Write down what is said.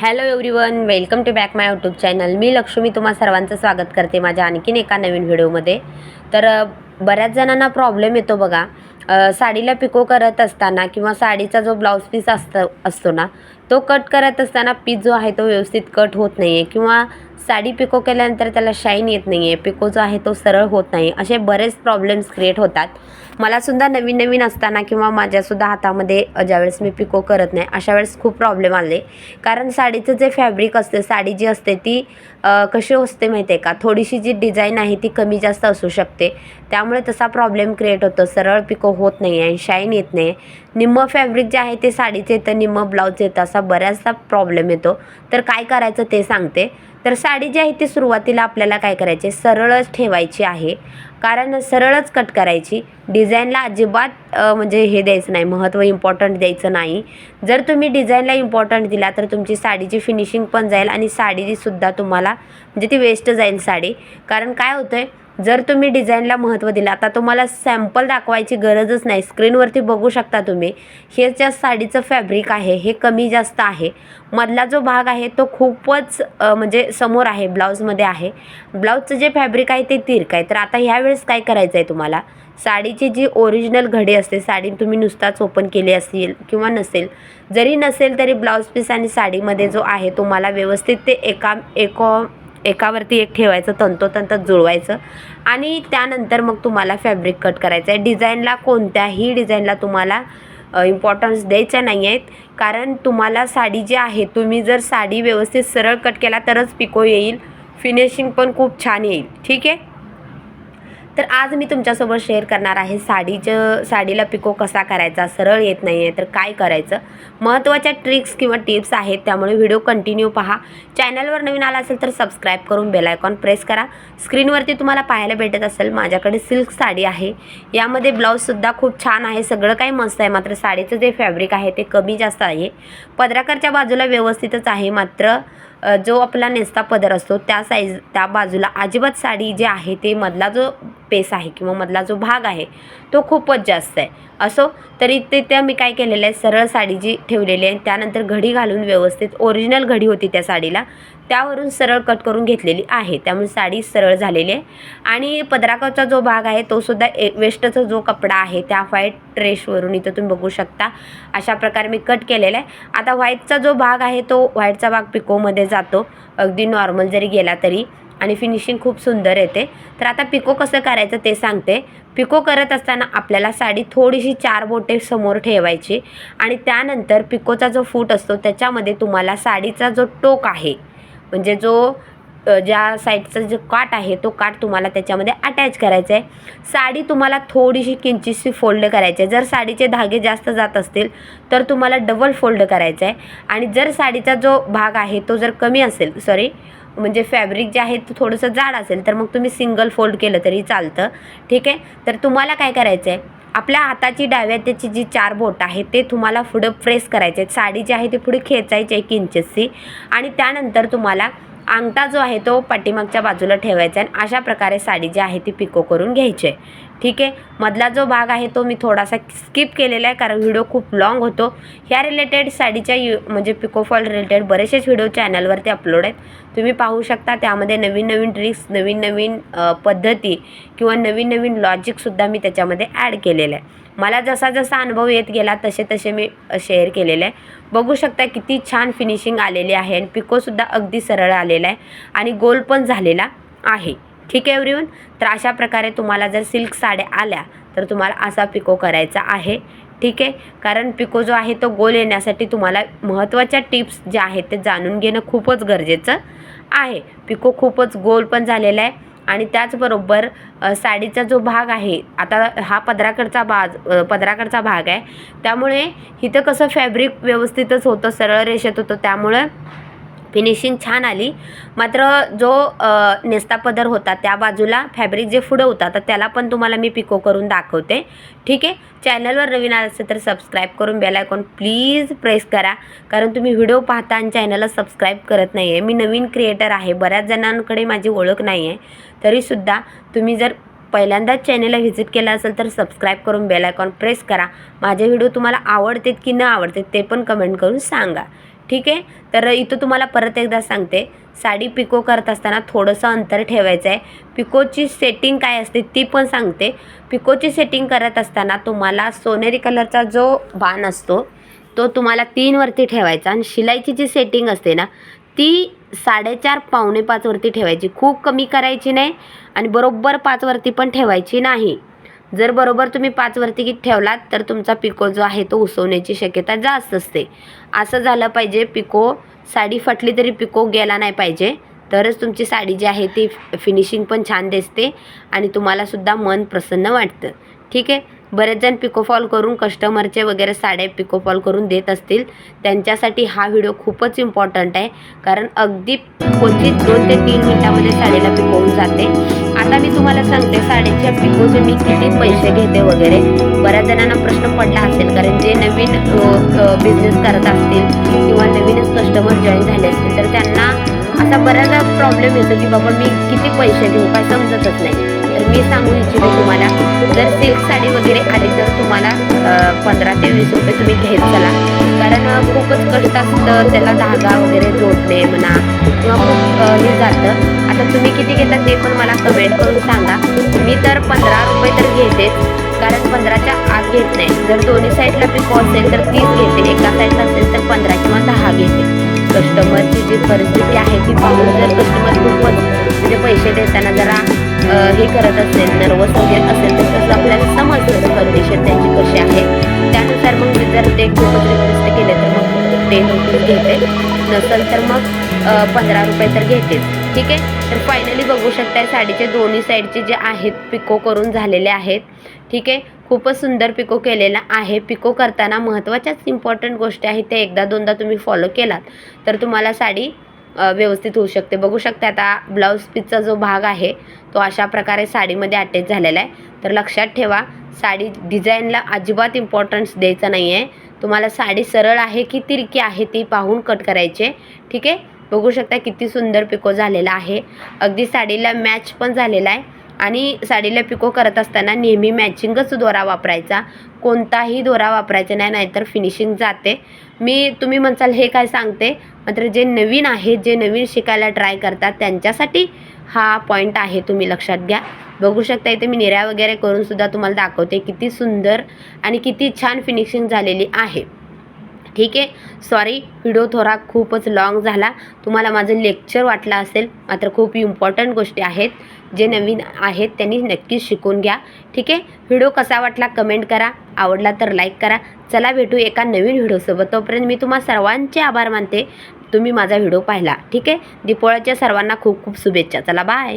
Hello everyone welcome to back my YouTube channel मी लक्ष्मी तुम्हा सर्वांचं स्वागत करते माझ्या आणखीन एका नवीन व्हिडिओमध्ये. तर बऱ्याच जणांना प्रॉब्लेम येतो बघा. साडीला पिको करत असताना किंवा साडीचा जो ब्लाऊज पीस असतो असतो ना तो कट करत असताना पीस जो आहे तो व्यवस्थित कट होत नाही आहे किंवा साडी पिको केल्यानंतर त्याला शाईन येत नाही आहे पिको जो आहे तो सरळ होत नाही. असे बरेच प्रॉब्लेम्स क्रिएट होतात. मलासुद्धा नवीन नवीन असताना किंवा माझ्यासुद्धा हातामध्ये ज्यावेळेस मी पिको करत नाही अशा वेळेस खूप प्रॉब्लेम आले. कारण साडीचं जे फॅब्रिक असते साडी जी असते ती कशी असते माहिती आहे का? थोडीशी जी डिझाईन आहे ती कमी जास्त असू शकते. त्यामुळे तसा प्रॉब्लेम क्रिएट होतो. सरळ पिको होत नाही आहे शाईन येत नाही निम्म फॅब्रिक जे आहे ते साडीचं येतं निम्म ब्लाऊज येतं असा बऱ्याचदा प्रॉब्लेम येतो. तर काय करायचं ते सांगते. तर साडी जी आहे ती सुरुवातीला आपल्याला काय करायचे? सरळच ठेवायची आहे. कारण सरळच कट करायची. डिझाईनला अजिबात म्हणजे हे द्यायचं नाही महत्त्व इम्पॉर्टंट द्यायचं नाही. जर तुम्ही डिझाईनला इम्पॉर्टंट दिला तर तुमची साडीची फिनिशिंग पण जाईल आणि साडीसुद्धा तुम्हाला म्हणजे ती वेस्ट जाईल साडी. कारण काय होतं आहे जर तुम्ही डिझाईनला महत्त्व दिलं आता तुम्हाला सॅम्पल दाखवायची गरजच नाही. स्क्रीनवरती बघू शकता तुम्ही. हे ज्या साडीचं फॅब्रिक आहे हे कमी जास्त आहे. मधला जो भाग आहे तो खूपच म्हणजे समोर आहे ब्लाऊजमध्ये आहे. ब्लाऊजचं जे फॅब्रिक आहे ते तिरक आहे. तर आता ह्यावेळेस काय करायचं आहे तुम्हाला? साडीची जी ओरिजिनल घडी असते साडी तुम्ही नुसताच ओपन केली असेल किंवा नसेल जरी नसेल तरी ब्लाऊज पीस आणि साडीमध्ये जो आहे तुम्हाला व्यवस्थित ते एका एको एकावरती एक ठेवायचं तंतोतंत जुळवायचं. आणि त्यानंतर मग तुम्हाला फॅब्रिक कट करायचं आहे डिझाईनला कोणत्याही डिझाईनला तुम्हाला इम्पॉर्टन्स द्यायच्या नाही आहेत. कारण तुम्हाला साडी जी आहे तुम्ही जर साडी व्यवस्थित सरळ कट केला तरच पिको येईल. फिनिशिंग पण खूप छान येईल. ठीक आहे? तर आज मी तुमच्यासोबत शेअर करणार आहे साडीचं साडीला पिको कसा करायचा सरळ येत नाही आहे तर काय करायचं? महत्त्वाच्या ट्रिक्स किंवा टिप्स आहेत त्यामुळे व्हिडिओ कंटिन्यू पहा. चॅनलवर नवीन आला असेल तर सबस्क्राईब करून बेलायकॉन प्रेस करा. स्क्रीनवरती तुम्हाला पाहायला भेटत असेल माझ्याकडे सिल्क साडी आहे. यामध्ये ब्लाऊजसुद्धा खूप छान आहे सगळं काही मस्त आहे मात्र साडीचं जे फॅब्रिक आहे ते कमी जास्त आहे. पदराकरच्या बाजूला व्यवस्थितच आहे मात्र जो आपला नेसता पदर असतो त्या साईज त्या बाजूला अजिबात साडी जी आहे ते मधला जो स्पेस आहे किंवा मधला जो भाग आहे तो खूपच जास्त आहे. असो तरी ते त्या मी काय केलेलं आहे सरळ साडी जी ठेवलेली आहे त्यानंतर घडी घालून व्यवस्थित ओरिजिनल घडी होती त्या साडीला त्यावरून सरळ कट करून घेतलेली आहे. त्यामुळे साडी सरळ झालेली आहे. आणि पदराकाचा जो भाग आहे तो सुद्धा ए वेस्टचा जो कपडा आहे त्या व्हाईट ट्रेशवरून इथं तुम्ही बघू शकता. अशा प्रकारे मी कट केलेला आहे. आता व्हाईटचा जो भाग आहे तो व्हाईटचा भाग पिकोमध्ये जातो. अगदी नॉर्मल जरी गेला तरी. आणि फिनिशिंग खूप सुंदर येते. तर आता पिको कसं करायचं ते सांगते. पिको करत असताना आपल्याला साडी थोडीशी चार बोटे समोर ठेवायची आणि त्यानंतर पिकोचा जो फूट असतो त्याच्यामध्ये तुम्हाला साडीचा जो टोक आहे म्हणजे जो ज्या साईडचा जो काट आहे तो काट तुम्हाला त्याच्यामध्ये अटॅच करायचा आहे साडी तुम्हाला थोडीशी किंचितशी फोल्ड करायची आहे जर साडीचे धागे जास्त जात असतील तर तुम्हाला डबल फोल्ड करायचं आहे आणि जर साडीचा जो भाग आहे तो जर कमी असेल सॉरी म्हणजे फॅब्रिक जे आहे ते थोडंसं जाड असेल तर मग तुम्ही सिंगल फोल्ड केलं तरी चालतं. ठीक? आहे तर तुम्हाला काय करायचं आहे आपल्या हाताची डाव्या त्याची जी चार बोट आहे ते तुम्हाला पुढं प्रेस करायचे आहेत साडी जी आहे ती पुढे खेचायची आहे किंचितशी आणि त्यानंतर तुम्हाला अंगठा जो आहे तो पाठीमागच्या बाजूला ठेवायचा आहे आणि अशा प्रकारे साडी जी आहे ती पिको करून घ्यायची आहे. ठीक आहे? मधला जो भाग आहे तो मी थोडासा स्किप केलेला आहे कारण व्हिडिओ खूप लाँग होतो. ह्या रिलेटेड साडीच्या यू म्हणजे पिकोफॉल रिलेटेड बरेचसेच व्हिडिओ चॅनलवरती अपलोड आहेत. तुम्ही पाहू शकता त्यामध्ये नवीन नवीन ट्रिक्स नवीन नवीन पद्धती किंवा नवीन नवीन लॉजिकसुद्धा मी त्याच्यामध्ये ॲड केलेलं आहे. मला जसा जसा अनुभव येत गेला तसे तसे मी शेअर केलेले आहे. बघू शकता किती छान फिनिशिंग आलेली आहे आणि पिकोसुद्धा अगदी सरळ आलेला आहे आणि गोल पण झालेला आहे. ठीक आहे एवरीवन तर अशा प्रकारे तुम्हाला जर सिल्क साड्या आल्या तर तुम्हाला असा पिको करायचा आहे. ठीक आहे? कारण पिको जो आहे तो गोल येण्यासाठी तुम्हाला महत्त्वाच्या टिप्स ज्या आहेत ते जाणून घेणं खूपच गरजेचं आहे. पिको खूपच गोल पण झालेला आहे आणि त्याचबरोबर साडीचा जो भाग आहे आता हा पदराकडचा बाज पदराकडचा भाग आहे. त्यामुळे इथं कसं फॅब्रिक व्यवस्थितच होतं सरळ रेषेत होतं त्यामुळं फिनिशिंग छान आली. मात्र जो नेस्ता पदर होता त्या बाजूला फॅब्रिक जे पुढं होता तर त्याला पण तुम्हाला मी पिको करून दाखवते. ठीक आहे? चॅनलवर नवीन आलं असेल तर सबस्क्राईब करून बेल आयकॉन प्लीज प्रेस करा. कारण तुम्ही व्हिडिओ पाहता आणि चॅनलला सबस्क्राईब करत नाही आहे मी नवीन क्रिएटर आहे. बऱ्याच जणांकडे माझी ओळख नाही आहे तरीसुद्धा तुम्ही जर पहिल्यांदाच चॅनलला व्हिजिट केलं असेल तर सबस्क्राईब करून बेल आयकॉन प्रेस करा. माझे व्हिडिओ तुम्हाला आवडतात की न आवडतात ते पण कमेंट करून सांगा. ठीक आहे? तर इथं तुम्हाला परत एकदा सांगते. साडी पिको करत असताना थोडंसं अंतर ठेवायचं आहे पिकोची सेटिंग काय असते ती पण सांगते. पिकोची सेटिंग करत असताना तुम्हाला सोनेरी कलरचा जो बाण असतो तो तुम्हाला तीनवरती ठेवायचा. आणि शिलाईची जी सेटिंग असते ना ती साडेचार पावणे पाचवरती ठेवायची. खूप कमी करायची नाही आणि बरोबर पाचवरती पण ठेवायची नाही. जर बरोबर तुम्ही पाचवरती की ठेवलात तर तुमचा पिको जो आहे तो उसवण्याची शक्यता जास्त असते. असं झालं पाहिजे पिको साडी फटली तरी पिको गेला नाही पाहिजे. तरच तुमची साडी जी आहे ती फिनिशिंग पण छान दिसते आणि तुम्हालासुद्धा मन प्रसन्न वाटतं. ठीक आहे? बरेच जण पिकोफॉल करून कस्टमरचे वगैरे साड्या पिकोफॉल करून देत असतील. त्यांच्यासाठी हा व्हिडिओ खूपच इम्पॉर्टंट आहे. कारण अगदी क्वचित दोन ते तीन मिनटामध्ये साडीला पिकवून जाते. आता मी तुम्हाला सांगते साडीच्या पिकोचे मी किती पैसे घेते वगैरे. बऱ्याच जणांना प्रश्न पडला असेल कारण जे नवीन बिझनेस करत असतील किंवा नवीनच कस्टमर जॉईन झाले असतील तर त्यांना असा बऱ्याचदा प्रॉब्लेम येतो की बाबा मी किती पैसे घेऊ काय समजतच नाही. तर मी सांगू इच्छिते तुम्हाला जर सिल्क साडी वगैरे आली तर तुम्हाला पंधरा ते वीस रुपये तुम्ही घेत चला. कारण खूपच कष्ट असतं त्याला धागा वगैरे जोडणे म्हणा किंवा खूप हे जातं. आता तुम्ही किती घेता ते पण मला कमेंट करून सांगा. मी तर पंधरा रुपये तर घेते कारण पंधराच्या आत घेत नाही. जर दोन्ही साईडला पिको असेल तर तीस घेते. एका साईडला असेल तर पंधरा किंवा दहा घेते. कस्टमरची जी परिस्थिती आहे ती पाहून जर कस्टमर खूपच म्हणजे पैसे देताना जरा हे करत असेल नर्वस वगैरे असेल तर तसं आपल्याला समजलं कंडिशन त्यांची कशी आहे. त्यानुसार मग मी जर ते खूपच रिक्वेस्ट केले तर मग ते नोटीस घेते. नसेल तर मग पंधरा रुपये तर घेतेच. ठीक आहे? तर फायनली बघू शकताय साडीचे दोन्ही साईडचे जे आहेत पिको करून झालेले आहेत. ठीक आहे? खूपच सुंदर पिको केलेला आहे. पिको करताना महत्त्वाच्याच इम्पॉर्टंट गोष्टी आहेत त्या एकदा दोनदा तुम्ही फॉलो केलात. तर तुम्हाला साडी व्यवस्थित होऊ शकते. बघू शकता आता ब्लाऊज पीसचा जो भाग आहे तो अशा प्रकारे साडीमध्ये अटॅच झालेला आहे. तर लक्षात ठेवा साडी डिझाईनला अजिबात इम्पॉर्टन्स द्यायचा नाही आहे तुम्हाला साडी सरळ आहे की तिरकी आहे ती पाहून कट करायचे. ठीक आहे? बघू शकता किती सुंदर पिको झालेला आहे. अगदी साडीला मॅच पण झालेला आहे. आणि साडीला पिको करत असताना नेहमी मॅचिंगच दोरा वापरायचा. कोणताही दोरा वापरायचा नाही नाहीतर फिनिशिंग जाते. मी तुम्ही म्हणसाल हे काय सांगते? मात्र जे नवीन आहेत जे नवीन शिकायला ट्राय करतात त्यांच्यासाठी हा पॉईंट आहे तुम्ही लक्षात घ्या. बघू शकता इथे मी निऱ्या वगैरे करूनसुद्धा तुम्हाला दाखवते किती सुंदर आणि किती छान फिनिशिंग झालेली आहे. ठीक आहे. सॉरी व्हिडिओ थोडा खूपच लाँग झाला. तुम्हाला माझं लेक्चर वाटलं असेल मात्र खूप इम्पॉर्टंट गोष्टी आहेत. जे नवीन आहेत त्यांनी नक्कीच शिकून घ्या. ठीक आहे? व्हिडिओ कसा वाटला कमेंट करा. आवडला तर लाईक करा. चला भेटू एका नवीन व्हिडिओसोबत तोपर्यंत मी तुम्हा सर्वांचे आभार मानते. तुम्ही माझा व्हिडिओ पाहिला. ठीक आहे? दीपोळ्याच्या सर्वांना खूप खूप शुभेच्छा. चला बाय